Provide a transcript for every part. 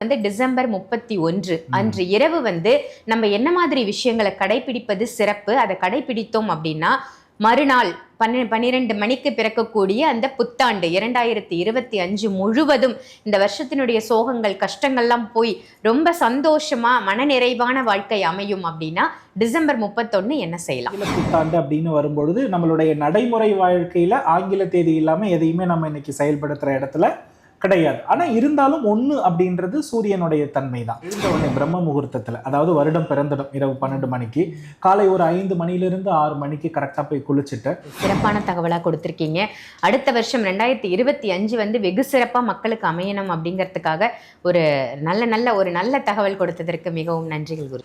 வந்து டிசம்பர் முப்பத்தி ஒன்று அன்று இரவு வந்து நம்ம என்ன மாதிரி விஷயங்களை கடைபிடிப்பது சிறப்பு? அதை கடைபிடித்தோம் அப்படின்னா மறுநாள் பன்ன பன்னிரெண்டு மணிக்கு பிறக்கக்கூடிய அந்த புத்தாண்டு இரண்டாயிரத்தி இருபத்தி அஞ்சு முழுவதும் இந்த வருஷத்தினுடைய சோகங்கள் கஷ்டங்கள்லாம் போய் ரொம்ப சந்தோஷமா மனநிறைவான வாழ்க்கை அமையும் அப்படின்னா டிசம்பர் முப்பத்தொன்னு என்ன செய்யலாம்? புத்தாண்டு அப்படின்னு வரும்பொழுது நம்மளுடைய நடைமுறை வாழ்க்கையில ஆங்கில தேதி இல்லாம எதையுமே நம்ம இன்னைக்கு செயல்படுத்துற இடத்துல கிடையாது. ஆனா இருந்தாலும் ஒண்ணு அப்படின்றது சூரியனுடைய தன்மை தான் உடனே பிரம்ம முகூர்த்தத்துல அதாவது வருடம் பிறந்திடும் இரவு பன்னெண்டு மணிக்கு. காலை ஒரு ஐந்து மணிலிருந்து ஆறு மணிக்கு கரெக்டா போய் குளிச்சுட்டு. சிறப்பான தகவலா கொடுத்துருக்கீங்க. அடுத்த வருஷம் ரெண்டாயிரத்தி இருபத்தி அஞ்சு வந்து வெகு சிறப்பா மக்களுக்கு அமையணும் அப்படிங்கிறதுக்காக ஒரு நல்ல நல்ல ஒரு நல்ல தகவல் கொடுத்ததற்கு மிகவும் நன்றிகள் குரு.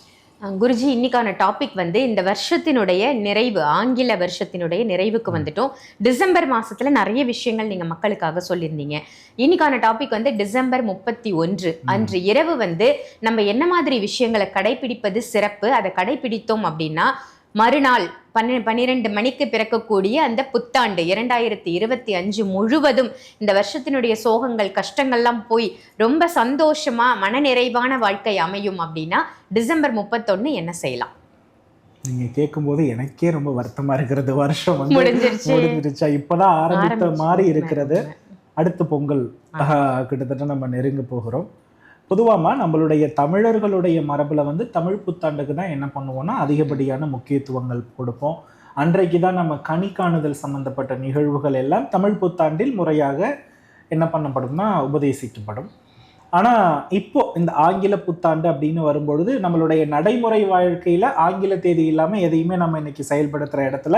குருஜி இன்னைக்கான டாபிக் வந்து இந்த வருஷத்தினுடைய நிறைவு ஆங்கில வருஷத்தினுடைய நிறைவுக்கு வந்துட்டோம். டிசம்பர் மாசத்துல நிறைய விஷயங்கள் நீங்க மக்களுக்காக சொல்லியிருந்தீங்க. இன்னைக்கான டாபிக் வந்து டிசம்பர் முப்பத்தி ஒன்று அன்று இரவு வந்து நம்ம என்ன மாதிரி விஷயங்களை கடைபிடிப்பது சிறப்பு அதை கடைபிடித்தோம் அப்படின்னா மறுநாள் பன்ன பன்னிரெண்டு மணிக்கு பிறக்கக்கூடிய அந்த புத்தாண்டு இரண்டாயிரத்தி இருபத்தி அஞ்சு முழுவதும் இந்த வருஷத்தினுடைய சோகங்கள் கஷ்டங்கள்லாம் போய் ரொம்ப சந்தோஷமா மனநிறைவான வாழ்க்கை அமையும் அப்படின்னா டிசம்பர் முப்பத்தொன்னு என்ன செய்யலாம்? நீங்க கேட்கும்போது எனக்கே ரொம்ப வருத்தமா இருக்கிறது வருஷம் வந்து முடிஞ்சிருச்சு. இப்பதான் ஆரம்பித்த. மாதிரி இருக்கிறது. அடுத்த பொங்கல். கிட்டத்தட்ட நம்ம நெருங்க போகிறோம். பொதுவாமா நம்மளுடைய தமிழர்களுடைய மரபில் வந்து தமிழ் புத்தாண்டுக்கு தான் என்ன பண்ணுவோம்னா அதிகப்படியான முக்கியத்துவங்கள் கொடுப்போம். அன்றைக்கு தான் நம்ம கனி காணுதல் சம்பந்தப்பட்ட நிகழ்வுகள் எல்லாம் தமிழ் புத்தாண்டில் முறையாக என்ன பண்ணப்படும்னா உபதேசிக்கப்படும். ஆனால் இப்போ இந்த ஆங்கில புத்தாண்டு அப்படின்னு வரும்பொழுது நம்மளுடைய நடைமுறை வாழ்க்கையில் ஆங்கில தேதி இல்லாமல் எதையுமே நம்ம இன்னைக்கு செயல்படுத்துகிற இடத்துல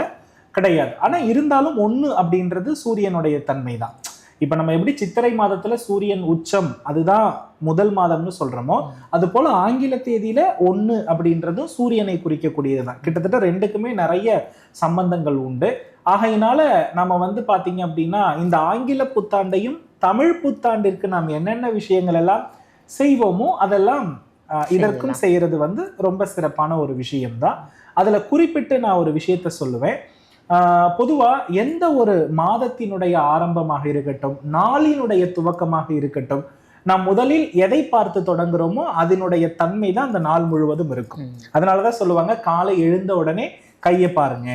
கிடையாது. ஆனால் இருந்தாலும் ஒன்று அப்படின்றது சூரியனுடைய தன்மை தான் இப்ப நம்ம எப்படி சித்திரை மாதத்துல சூரியன் உச்சம் அதுதான் முதல் மாதம்னு சொல்றோமோ அது போல ஆங்கில தேதியில ஒண்ணு அப்படின்றதும் சூரியனை குறிக்கக்கூடியதுதான். கிட்டத்தட்ட ரெண்டுக்குமே நிறைய சம்பந்தங்கள் உண்டு. ஆகையினால நம்ம வந்து பாத்தீங்க அப்படின்னா இந்த ஆங்கில புத்தாண்டையும் தமிழ் புத்தாண்டிற்கு நாம் என்னென்ன விஷயங்கள் எல்லாம் செய்வோமோ அதெல்லாம் இதற்கும் செய்யறது வந்து ரொம்ப சிறப்பான ஒரு விஷயம்தான். அதுல குறிப்பிட்டு நான் ஒரு விஷயத்த சொல்லுவேன். ஆஹ், பொதுவா எந்த ஒரு மாதத்தினுடைய ஆரம்பமாக இருக்கட்டும் நாளினுடைய துவக்கமாக இருக்கட்டும் நாம் முதலில் எதை பார்த்து தொடங்குறோமோ அதனுடைய தன்மை தான் அந்த நாள் முழுவதும் இருக்கும். அதனாலதான் சொல்லுவாங்க காலை எழுந்த உடனே கையை பாருங்க.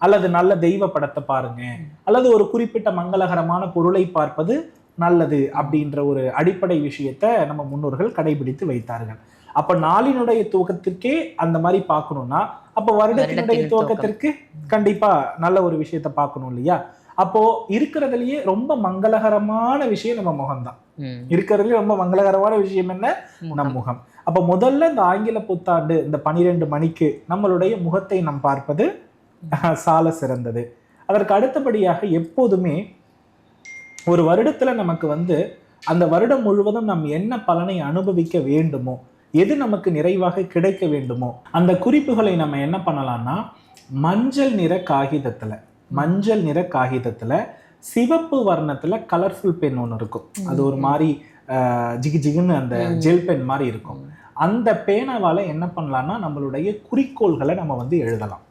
அல்லது நல்ல தெய்வ படத்தை பாருங்க. அல்லது ஒரு குறிப்பிட்ட மங்களகரமான பொருளை பார்ப்பது நல்லது அப்படின்ற ஒரு அடிப்படை விஷயத்த நம்ம முன்னோர்கள் கடைபிடித்து வைத்தார்கள். அப்ப நாளினுடைய துவக்கத்திற்கே அந்த மாதிரி பார்க்கணும்னா அப்ப வருடத்தினுடைய வருடத்தின் துவக்கத்திற்கு கண்டிப்பா நல்ல ஒரு விஷயத்த பார்க்கணும் இல்லையா? அப்போ இருக்கிறதுலயே ரொம்ப மங்களகரமான விஷயம் நம்ம முகம்தான். ம். இருக்கிறதுலயே ரொம்ப மங்களகரமான விஷயம் என்ன? நம் முகம். அப்ப முதல்ல இந்த ஆங்கில புத்தாண்டு இந்த பனிரெண்டு மணிக்கு நம்மளுடைய முகத்தை நாம் பார்ப்பது சால சிறந்தது. அதற்கு அடுத்தபடியாக எப்போதுமே ஒரு வருடத்துல நமக்கு வந்து அந்த வருடம் முழுவதும் நாம் என்ன பலனை அனுபவிக்க வேண்டுமோ எது நமக்கு நிறைவாக கிடைக்க வேண்டுமோ அந்த குறிப்புகளை நம்ம என்ன பண்ணலாம்னா மஞ்சள் நிற காகிதத்துல மஞ்சள் நிற காகிதத்துல சிவப்பு வர்ணத்துல கலர்ஃபுல் பென் ஒன்று இருக்கும். அது ஒரு மாதிரி ஜிகு ஜிகுன்னு அந்த ஜெல் பென் மாதிரி இருக்கும். அந்த பேனாவால என்ன பண்ணலாம்னா நம்மளுடைய குறிக்கோள்களை நம்ம வந்து எழுதலாம்.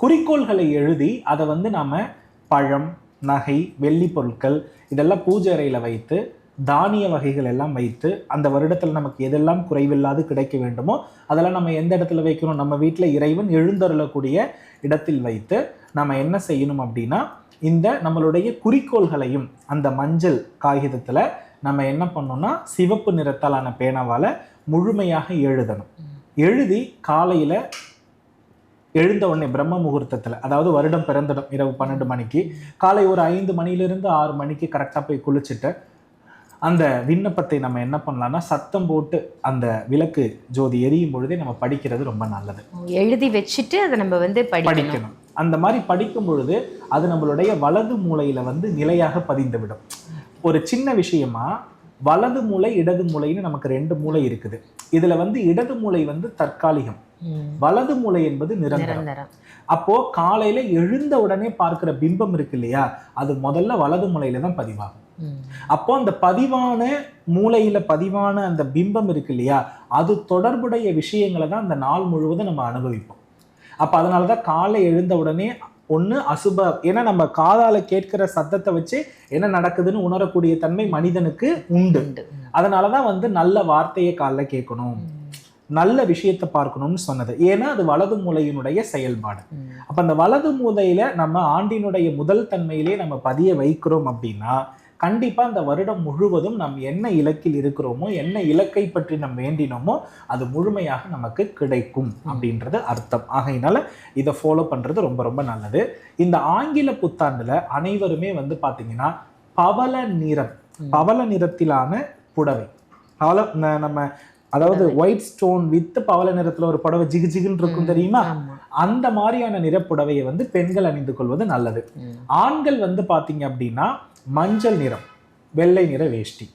குறிக்கோள்களை எழுதி அதை வந்து நாம பழம் நகை வெள்ளி பொருட்கள் இதெல்லாம் பூஜை அறையில வைத்து தானிய வகைகள் எல்லாம் வைத்து அந்த வருடத்தில் நமக்கு எதெல்லாம் குறைவில்லாது கிடைக்க வேண்டுமோ அதெல்லாம் நம்ம எந்த இடத்துல வைக்கணும்? நம்ம வீட்டில் இறைவன் எழுந்தருளக்கூடிய இடத்தில் வைத்து நம்ம என்ன செய்யணும் அப்படின்னா இந்த நம்மளுடைய குறிக்கோள்களையும் அந்த மஞ்சள் காகிதத்தில் நம்ம என்ன பண்ணோம்னா சிவப்பு நிறத்தாலான பேனாவால் முழுமையாக எழுதணும். எழுதி காலையில் எழுந்த உடனே பிரம்ம முகூர்த்தத்தில் அதாவது வருடம் பிறந்திடும் இரவு பன்னெண்டு மணிக்கு காலை ஒரு ஐந்து மணியிலிருந்து ஆறு மணிக்கு கரெக்டாக போய் குளிச்சுட்டு அந்த விண்ணப்பத்தை நம்ம என்ன பண்ணலாம்னா சத்தம் போட்டு அந்த விளக்கு ஜோதி எரியும் பொழுதே நம்ம படிக்கிறது ரொம்ப நல்லது. எழுதி வச்சுட்டு அதை நம்ம வந்து படிக்கணும். அந்த மாதிரி படிக்கும் பொழுது அது நம்மளுடைய வலது மூலையில வந்து நிலையாக பதிந்து விடும் ஒரு சின்ன விஷயமா வலது மூளை இடது மூளைன்னு நமக்கு ரெண்டு மூளை இருக்குது. இதுல வந்து இடது மூளை வந்து தற்காலிகம். வலது மூளை என்பது நிரந்தரம். நிரந்தரம். அப்போ காலையில எழுந்த உடனே பார்க்கிற பிம்பம் இருக்கு இல்லையா அது முதல்ல வலது மூலையில தான் பதிவாகும். அப்போ அந்த பதிவான மூளையில பதிவான அந்த பிம்பம் இருக்கு இல்லையா அது தொடர்புடைய விஷயங்களை தான் அந்த நாள் முழுவதும் நம்ம அனுபவிப்போம். அப்ப அதனாலதான் காலை எழுந்த உடனே ஒண்ணு அசுப ஏன்னா நம்ம காதால கேட்கிற சத்தத்தை வச்சு என்ன நடக்குதுன்னு உணரக்கூடிய தன்மை மனிதனுக்கு உண்டு. அதனாலதான் வந்து நல்ல வார்த்தையை காலைல கேட்கணும். நல்ல விஷயத்தை பார்க்கணும்னு சொன்னது. ஏன்னா அது வலது மூலையினுடைய செயல்பாடு. அப்ப அந்த வலது மூலையில நம்ம ஆண்டினுடைய முதல் தன்மையிலே நம்ம பதிய வைக்கிறோம் அப்படின்னா கண்டிப்பா அந்த வருடம் முழுவதும் நம்ம என்ன இலக்கில் இருக்கிறோமோ என்ன இலக்கை பற்றி நம்ம வேண்டினோமோ அது முழுமையாக நமக்கு கிடைக்கும் அப்படின்றது அர்த்தம். ஆகையினால இதை ஃபாலோ பண்றது ரொம்ப ரொம்ப நல்லது. இந்த ஆங்கில புத்தாண்டுல அனைவருமே வந்து பாத்தீங்கன்னா பவள நிறம் பவள நிறத்திலான புடவை. பவள நம்ம அதாவது ஒயிட் ஸ்டோன் வித் பவள நிறத்துல ஒரு புடவை ஜிகு ஜிகுன்னு இருக்கும் தெரியுமா? அந்த மாதிரியான நிறப்புடவையை வந்து பெண்கள் அணிந்து கொள்வது நல்லது. ஆண்கள் வந்து பாத்தீங்க அப்படின்னா மஞ்சள் நிறம் வெள்ளை நிற வேஷ்டி.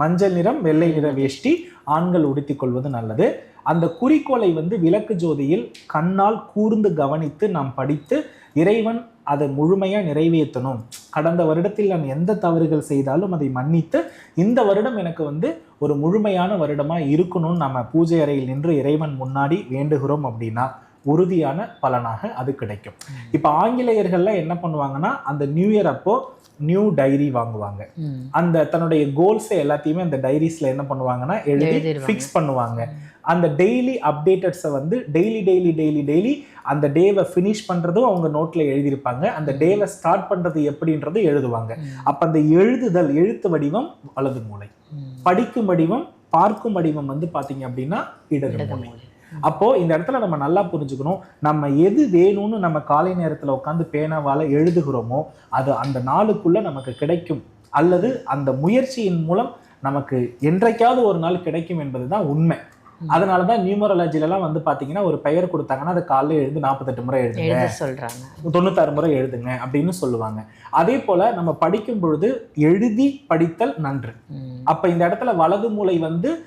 மஞ்சள் நிறம் வெள்ளை நிற வேஷ்டி ஆண்கள் உடுத்திக் கொள்வது நல்லது. அந்த குறிக்கோளை வந்து விளக்கு ஜோதியில் கண்ணால் கூர்ந்து கவனித்து நாம் படித்து இறைவன் அதை முழுமையா நிறைவேற்றணும். கடந்த வருடத்தில் நான் எந்த தவறுகள் செய்தாலும் அதை மன்னித்து இந்த வருடம் எனக்கு வந்து ஒரு முழுமையான வருடமா இருக்கணும்னு நம்ம பூஜை அறையில் நின்று இறைவன் முன்னாடி வேண்டுகிறோம் அப்படின்னா உறுதியான பலனாக அது கிடைக்கும். இப்ப ஆங்கிலேயர்கள்லாம் என்ன பண்ணுவாங்கன்னா அந்த நியூ இயர் அப்போ நியூ டைரி வாங்குவாங்க. அந்த தன்னுடைய கோல்ஸை எல்லாத்தையுமே அந்த டைரிஸ்ல என்ன பண்ணுவாங்கன்னா எழுதி. ஃபிக்ஸ் பண்ணுவாங்க. அந்த டெய்லி அப்டேட்டட்ஸை வந்து டெய்லி டெய்லி டெய்லி டெய்லி அந்த டேவை ஃபினிஷ் பண்றதும் அவங்க நோட்ல எழுதியிருப்பாங்க. அந்த டேவை ஸ்டார்ட் பண்றது எப்படின்றது எழுதுவாங்க. அப்ப அந்த எழுதுதல் எழுத்து வடிவம் வலது மூளை. படிக்கும் வடிவம் பார்க்கும் வடிவம் வந்து பாத்தீங்க அப்படின்னா இடது மூளை. அப்போ இந்த இடத்துல நம்ம நல்லா புரிஞ்சுக்கணும். நம்ம எது வேணும்னு நம்ம காலை நேரத்துல உட்காந்து பேனாவால எழுதுகிறோமோ அது அந்த நாளுக்குள்ள நமக்கு கிடைக்கும். அல்லது அந்த முயற்சியின் மூலம் நமக்கு என்றைக்காவது ஒரு நாள் கிடைக்கும் என்பதுதான் உண்மை. அதனாலதான் நியூமராலஜில எல்லாம் வந்து பாத்தீங்கன்னா ஒரு பெயர் கொடுத்தாங்கன்னா அதை காலைல எழுந்து நாற்பத்தெட்டு முறை எழுதுங்க. எழுத சொல்றாங்க. தொண்ணூத்தாறு முறை எழுதுங்க அப்படின்னு சொல்லுவாங்க. அதே போல நம்ம படிக்கும் பொழுது எழுதி படித்தல் நன்று. அப்ப இந்த இடத்துல வலது மூளை வந்து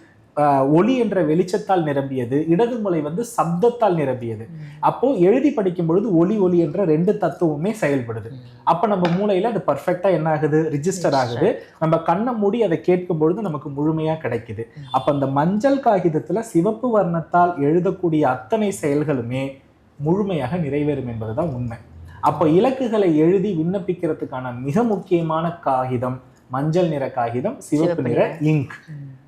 ஒளி என்ற வெளிச்சத்தால் நிரம்பியது இடது மூளை வந்து சப்தத்தால் நிரம்பியது. அப்போ எழுதி படிக்கும் பொழுது ஒளி ஒளி என்ற ரெண்டு தத்துவமே செயல்படுது. அப்ப நம்ம மூளையில அது பர்ஃபெக்டா என்ன ஆகுது? ரிஜிஸ்டர் ஆகுது. நம்ம கண்ணை மூடி அதை கேட்கும் பொழுது நமக்கு முழுமையா கிடைக்குது. அப்ப அந்த மஞ்சள் காகிதத்துல சிவப்பு வர்ணத்தால் எழுதக்கூடிய அத்தனை செயல்களுமே முழுமையாக நிறைவேறும் என்பதுதான் உண்மை. அப்போ இலக்குகளை எழுதி விண்ணப்பிக்கிறதுக்கான மிக முக்கியமான காகிதம் மஞ்சள் நிற காகிதம் சிவப்பு நிற இங்க்.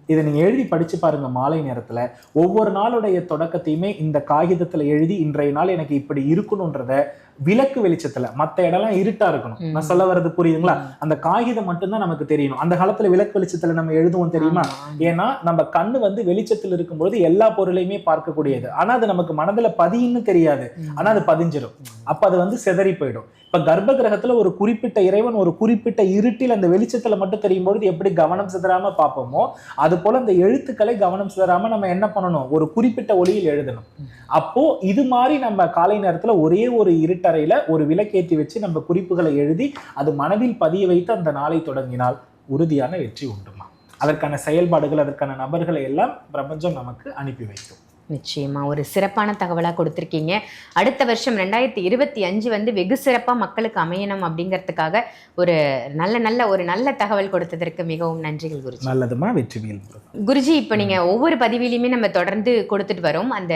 இதை நீங்க எழுதி படிச்சு பாருங்க மாலை நேரத்துல. ஒவ்வொரு நாளுடைய தொடக்கத்தையுமே இந்த காகிதத்துல எழுதி இன்றைய நாள் எனக்கு இப்படி இருக்கணும்ன்றத விளக்கு வெளிச்சத்துல மத்த இடம்லாம் இருட்டா இருக்கணும். நான் சொல்ல வர்றது புரியுதுங்களா? அந்த காகிதம் மட்டும்தான் நமக்கு தெரியணும் அந்த காலத்துல விளக்கு வெளிச்சத்துல நம்ம எழுதுவோம் தெரியுமா? ஏன்னா நம்ம கண்ணு வந்து வெளிச்சத்தில் இருக்கும்பொழுது எல்லா பொருளையுமே பார்க்கக்கூடியது. ஆனா அது நமக்கு மனதுல பதியும்னு தெரியாது. ஆனா அது பதிஞ்சிரும். அப்ப அது வந்து சிதறி போயிடும். இப்ப கர்ப்ப கிரகத்துல ஒரு குறிப்பிட்ட இறைவன் ஒரு குறிப்பிட்ட இருட்டில் அந்த வெளிச்சத்துல மட்டும் தெரியும் பொழுது எப்படி கவனம் சிதறாம பார்ப்போமோ அது போல அந்த எழுத்துக்களை கவனம் சிதறாம நம்ம என்ன பண்ணணும்? ஒரு குறிப்பிட்ட ஒளியில் எழுதணும். அப்போ இது மாதிரி நம்ம காலை நேரத்துல ஒரே ஒரு இருட்டறையில ஒரு விளக்கேற்றி வச்சு நம்ம குறிப்புகளை எழுதி அது மனதில் பதிய வைத்து அந்த நாளை தொடங்கினால் உறுதியான வெற்றி உண்டுமா? அதற்கான செயல்பாடுகள் அதற்கான நபர்களை எல்லாம் பிரபஞ்சம் நமக்கு அனுப்பி வைக்கும். நிச்சயமா. ஒரு சிறப்பான தகவலா கொடுத்திருக்கீங்க. அடுத்த வருஷம் ரெண்டாயிரத்தி இருபத்தி அஞ்சு வந்து வெகு சிறப்பா மக்களுக்கு அமையணும் அப்படிங்கிறதுக்காக ஒரு நல்ல நல்ல ஒரு நல்ல தகவல் கொடுத்ததற்கு மிகவும் நன்றிகள் குருஜி. நல்லதுமா? முருகன். குருஜி இப்போ நீங்க ஒவ்வொரு பதிவிலையுமே நம்ம தொடர்ந்து கொடுத்துட்டு வரோம். அந்த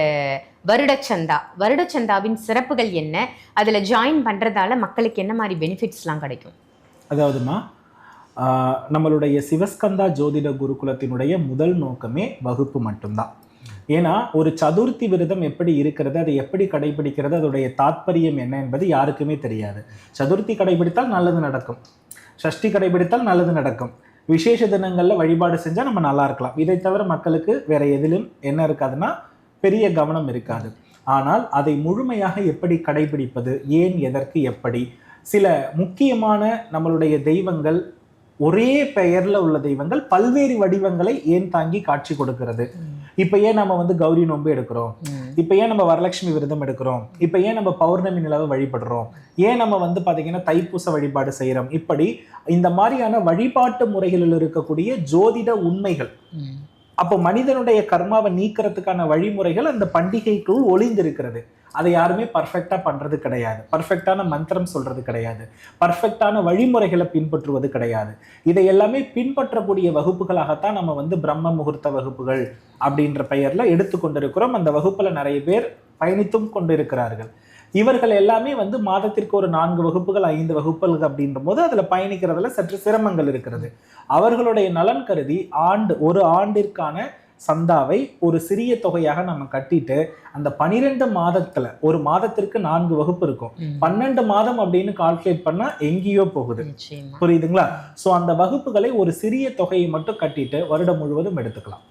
வருடச்சந்தா. வருடச்சந்தாவின் சிறப்புகள் என்ன? அதில் ஜாயின் பண்ணுறதால மக்களுக்கு என்ன மாதிரி பெனிஃபிட்ஸ்லாம் கிடைக்கும்? அதாவதுமா நம்மளுடைய சிவஸ்கந்தா ஜோதிட குருகுலத்தினுடைய முதல் நோக்கமே வகுப்பு மட்டும்தான். ஏன்னா ஒரு சதுர்த்தி விரதம் எப்படி இருக்கிறது அதை எப்படி கடைபிடிக்கிறது அதோடைய தாத்பரியம் என்ன என்பது யாருக்குமே தெரியாது. சதுர்த்தி கடைபிடித்தால் நல்லது நடக்கும். சஷ்டி கடைபிடித்தால் நல்லது நடக்கும். விசேஷ தினங்களில் வழிபாடு செஞ்சால் நம்ம நல்லா இருக்கலாம். இதை தவிர மக்களுக்கு வேற எதிலும் என்ன இருக்காதுன்னா பெரிய கவனம் இருக்காது. ஆனால் அதை முழுமையாக எப்படி கடைபிடிப்பது? ஏன்? எதற்கு? எப்படி? சில முக்கியமான நம்மளுடைய தெய்வங்கள் ஒரே பெயர்ல உள்ள தெய்வங்கள் பல்வேறு வடிவங்களை ஏன் தாங்கி காட்சி கொடுக்கிறது? இப்ப ஏன் நம்ம வந்து கௌரி நோன்பு எடுக்கிறோம்? இப்ப ஏன் நம்ம வரலட்சுமி விரதம் எடுக்கிறோம்? இப்ப ஏன் நம்ம பௌர்ணமி நிலவை வழிபடுறோம்? ஏன் நம்ம வந்து பாத்தீங்கன்னா தைப்பூச வழிபாடு செய்யறோம்? இப்படி இந்த மாதிரியான வழிபாட்டு முறைகளில் இருக்கக்கூடிய ஜோதிட உண்மைகள் அப்போ மனிதனுடைய கர்மாவை நீக்கிறதுக்கான வழிமுறைகள் அந்த பண்டிகைக்குள் ஒளிந்திருக்கிறது. அதை யாருமே பர்ஃபெக்டாக பண்ணுறது கிடையாது. பர்ஃபெக்டான மந்திரம் சொல்கிறது கிடையாது. பர்ஃபெக்டான வழிமுறைகளை பின்பற்றுவது கிடையாது. இதை எல்லாமே பின்பற்றக்கூடிய வகுப்புகளாகத்தான் நம்ம வந்து பிரம்ம முகூர்த்த வகுப்புகள் அப்படின்ற பெயரில் எடுத்துக்கொண்டிருக்கிறோம். அந்த வகுப்பில் நிறைய பேர் பயணித்தும் கொண்டிருக்கிறார்கள். இவர்கள் எல்லாமே வந்து மாதத்திற்கு ஒரு நான்கு வகுப்புகள் ஐந்து வகுப்புகள் அப்படின்ற போது அதில் பயணிக்கிறதுல சற்று சிரமங்கள் இருக்கிறது. அவர்களுடைய நலன் கருதி ஆண்டு ஒரு ஆண்டிற்கான சந்தாவை ஒரு சிறிய தொகையாக நம்ம கட்டிட்டு அந்த பனிரெண்டு மாதத்துல ஒரு மாதத்திற்கு நான்கு வகுப்பு இருக்கும். பன்னெண்டு மாதம் அப்படின்னு கால்குலேட் பண்ணா எங்கேயோ போகுது. புரியுதுங்களா? சோ அந்த வகுப்புகளை ஒரு சிறிய தொகையை மட்டும் கட்டிட்டு வருடம் முழுவதும் எடுத்துக்கலாம்.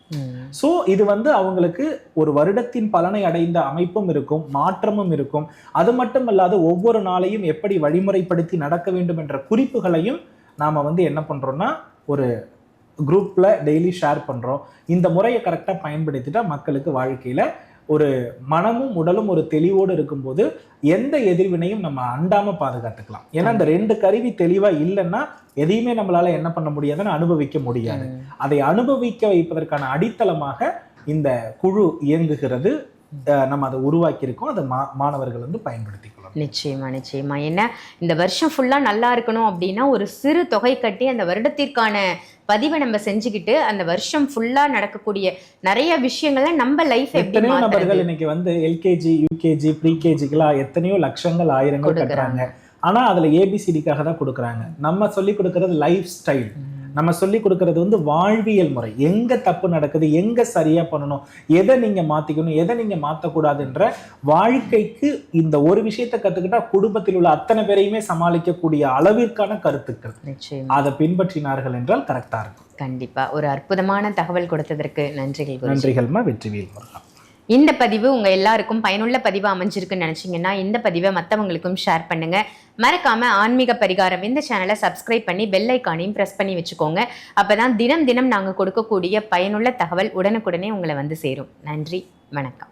சோ இது வந்து அவங்களுக்கு ஒரு வருடத்தின் பலனை அடைந்த அமைப்பும் இருக்கும் மாற்றமும் இருக்கும். அது மட்டுமல்லாது ஒவ்வொரு நாளையும் எப்படி வழிமுறைப்படுத்தி நடக்க வேண்டும் என்ற குறிப்புகளையும் நாம வந்து என்ன பண்றோம்னா ஒரு குரூப்ல டெய்லி ஷேர் பண்றோம். இந்த முறையை கரெக்டா பயன்படுத்திட்டா மக்களுக்கு வாழ்க்கையில ஒரு மனமும் உடலும் ஒரு தெளிவோடு இருக்கும்போது எந்த எதிர்வினையும் நம்ம அண்டாம பாதுகாத்துக்கலாம். ஏன்னா இந்த ரெண்டு கருவி தெளிவா இல்லைன்னா எதையுமே நம்மளால என்ன பண்ண முடியாதுன்னு அனுபவிக்க முடியாது. அதை அனுபவிக்க வைப்பதற்கான அடித்தளமாக இந்த குழு இயங்குகிறது. நம்ம அதை உருவாக்கி இருக்கோம் அதை மா மாணவர்கள் வந்து பயன்படுத்திக் கொள்ளலாம். நிச்சயமா நிச்சயமா. என்ன இந்த வருஷம் ஃபுல்லா நல்லா இருக்கணும் அப்படின்னா ஒரு சிறு தொகை கட்டி அந்த வருடத்திற்கான பதிவை நம்ம செஞ்சுக்கிட்டு அந்த வருஷம் ஃபுல்லா நடக்கக்கூடிய நிறைய விஷயங்களை நம்ம லைஃப் எப்படி எத்தனையோ நபர்கள் இன்னைக்கு வந்து எல்கேஜி யூகேஜி ப்ரீகேஜிக்கெல்லாம் எத்தனையோ லட்சங்கள் ஆயிரங்கள். கட்டுறாங்க. ஆனா அதுல ஏபிசிடிக்காக தான் கொடுக்குறாங்க. நம்ம சொல்லி கொடுக்கறது லைஃப் ஸ்டைல் நம்ம சொல்லி கொடுக்கறது வந்து வாழ்வியல் முறை. எங்க தப்பு நடக்குது எங்க சரியா பண்ணணும் எதை நீங்க மாத்திக்கணும் எதை நீங்க மாத்தக்கூடாதுன்ற வாழ்க்கைக்கு இந்த ஒரு விஷயத்தை கத்துக்கிட்டா குடும்பத்தில் உள்ள அத்தனை பேரையுமே சமாளிக்கக்கூடிய அளவிற்கான கருத்துக்கள். நிச்சயமா. அதை பின்பற்றினார்கள் என்றால் கரெக்டா இருக்கும். கண்டிப்பா. ஒரு அற்புதமான தகவல் கொடுத்ததற்கு நன்றிகள் நன்றிகள்மா வெற்றிவேல் முருகா இந்த பதிவு உங்கள் எல்லாருக்கும் பயனுள்ள பதிவு அமைஞ்சிருக்குன்னு நினச்சிங்கன்னா இந்த பதிவை மற்றவங்களுக்கும் ஷேர் பண்ணுங்கள் மறக்காமல் ஆன்மீக பரிகாரம் இந்த சேனலை சப்ஸ்கிரைப் பண்ணி பெல் ஐக்கானையும் ப்ரெஸ் பண்ணி வச்சுக்கோங்க. அப்போ தான் தினம் தினம் நாங்கள் கொடுக்கக்கூடிய பயனுள்ள தகவல் உடனுக்குடனே உங்களை வந்து சேரும். நன்றி வணக்கம்.